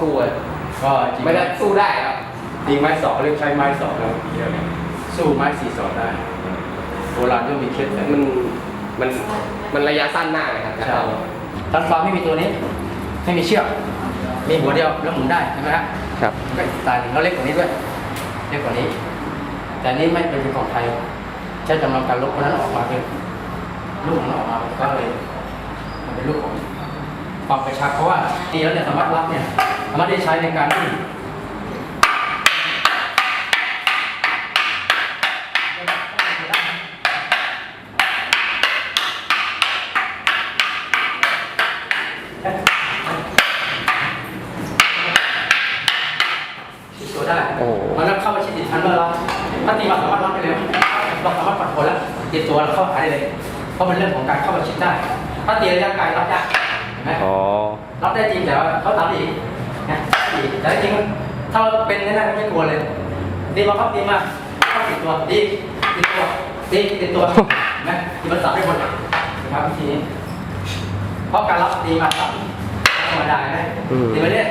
สู้เลยก็จริงไม่ได้สู้ได้ครับจริงไม้สองเรียกใช้ไม้สองแล้วเดียวเนี่ยสู้ไม้สี่สองได้โบราณก็มีเคล็ดแต่มันมันมันระยะสั้นมากเลยครับใช่ทันฟ้าไม่มีตัวนี้ไม่มีเชือกมีหัวเดียวแล้วหมุนได้ใช่ไหมฮะครับก็ตายหนึ่งแล้วเล็กกว่านี้ด้วยเล็กกว่านี้ แต่นี่ไม่เป็นของไทยใช้จำลองการลบเพราะฉะนั้นออกมาเป็นลูกของมันออกมามันก็เลยมันเป็นลูกของ ความกระชับเพราะว่าดีแล้วเนี่ยสามารถรับเนี่ยสามารถได้ใช้ในการที่ตีตัวได้มันแล้เข้าไปชิดติดทันเมื่อเราถ้าตีมาสามารถรับได้เลยเราสามารถปัดผลแล้วติดตัวแล้วเข้าหาได้เลย เพราะมันเรื่องของการเข้าไปชิดได้ ถ้าตีระยะไกลรับยาก นไหมอ๋อ รับได้จริงแต่ว่าเขาตามอีกนะอีกแต่จริงๆถ้าเราเป็นแน่ๆไม่กลัวเลยตีมาครับตีมาเข้าติดตัวตีติดตัวตีติดตัวเห็นไหมตีมันสับได้หมดนะครับวิธีนี้เพราะการรับตีมาสับธรรมดาเห็นไหมอืมตีมาเนี่ย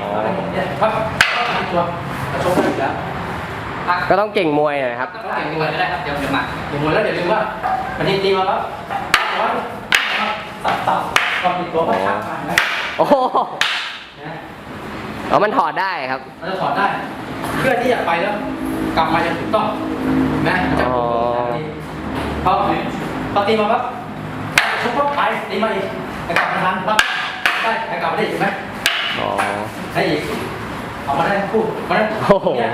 อ๋อ เนี่ยครับก็ติดตัวกระชกได้อยู่แล้ว พักก็ต้องเก่งมวยหนะครับต้องเก่งมวยก็ได้ครับเดี๋ยวเดี๋ยวมาเก่งมวยแล้วเดี๋ยวลืมว่าวันนี้ตีมาครับร้อนสับสับความติดตัวก็ชักมาเห็นไหมโอ้โหนะอ๋อมันถอดได้ครับเราจะถอดได้ เพื่อที่จะไปแล้วกลับมาจะถูกต้องนะมันจะถูกต้องพอพอตีมาปั๊บชุบปั๊บไปตีมาอีกแต่กลับมาทันปั๊บได้แต่กลับมาได้อีกไหมอ๋อได้อีกเอามาได้ทั้งคู่มาได้โอ้โหเนี่ย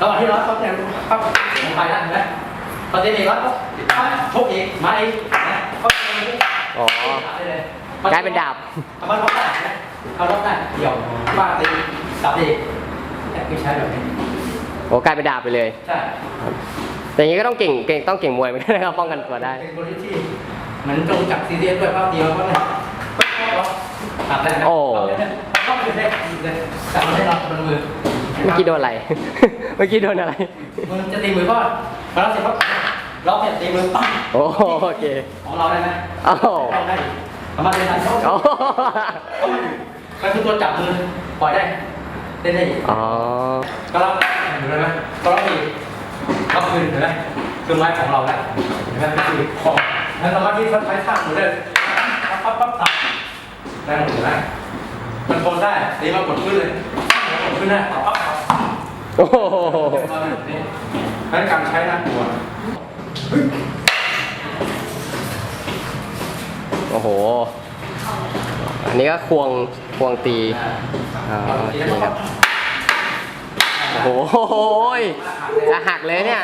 ระหว่างที่ร้อนปั๊บเนี่ยปั๊บผมไปได้เห็นไหมพอตีอีกร้อนปั๊บปั๊บชกอีกมาอีกนะปั๊บตีอีกอ๋อได้เลยกลายเป็นดาบเอามาล็อกได้นะเอาล็อกได้เดี่ยวป้าตีสับอีกแต่ไม่ใช้แบบนี้โอ้กลายเป็นดาบไปเลยใช่แต่อย่างนี้ก็ต้องเก่งเก่งต้องเก่งมวยเหมือนกันนะครับป้องกันตัวได้เป็นคนที่เหมือนตรงจากซีเรียสด้วยภาพเดียวก็เลยตัดได้นะโอ้ต้องเป็นเด็กจับมันให้เราบนมือ เมื่อกี้โดนอะไร เมื่อกี้โดนอะไร มือจะตีมือก็พอเราเสร็จปั๊บล็อกเนี่ยตีมือปั้งโอ้โหโอเค ของเราได้ไหมอ้าวเราได้สามารถเล่นได้โอ้โหมันคือตัวจับมือปล่อยได้เล่นได้อีกอ๋อ ก็รับเห็นไหมก็รับอีกรับคืนเห็นไหมคือไม้ของเราแล้วเห็นไหมเป็นคือของแล้วสามารถที่ใช้ข้างมือได้ปั๊บปั๊บปั๊บตัดได้หมดเลยนะมันทนได้ตีมากดขึ้นเลยกดขึ้นได้ปั๊บปั๊บปั๊บ โอ้โหนี่นั่นการใช้น่ากลัวโอ้โห อันนี้ก็ควงควงตีอ่าโอเคครับ โอ้โหจะหักเลยเนี่ย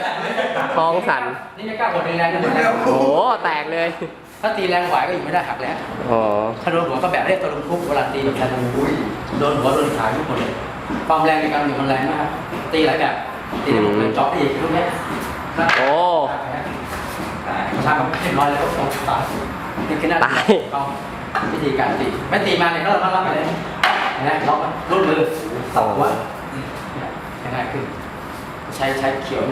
ท้องสั่นนี่ไม่กล้ากดแรงๆนะหมดแล้วโอ้โห แตกเลย ถ้าตีแรงไหวก็อยู่ไม่ได้หักแล้ว อ๋อ ถ้าโดนหัวก็แบบเรียกตัวลงทุกเวลาตีแบบแทนลงทุกโดนหัวโดนขาทุกคนเลย ความแรงในการอยู่มันแรงมาก ตีหลายแบบตีในหมดเลยจ็อกอีกทุกเนี้ยโอ้ทำแบบเรียบร้อยแล้วก็ตกตายนี่คือหน้าที่ต้องวิธีการตีไม่ตีมาเนี่ยก็เรารับไปเลยนะล็อกรุ่นมือสับหัวง่ายขึ้น ใช้ใช้เขียว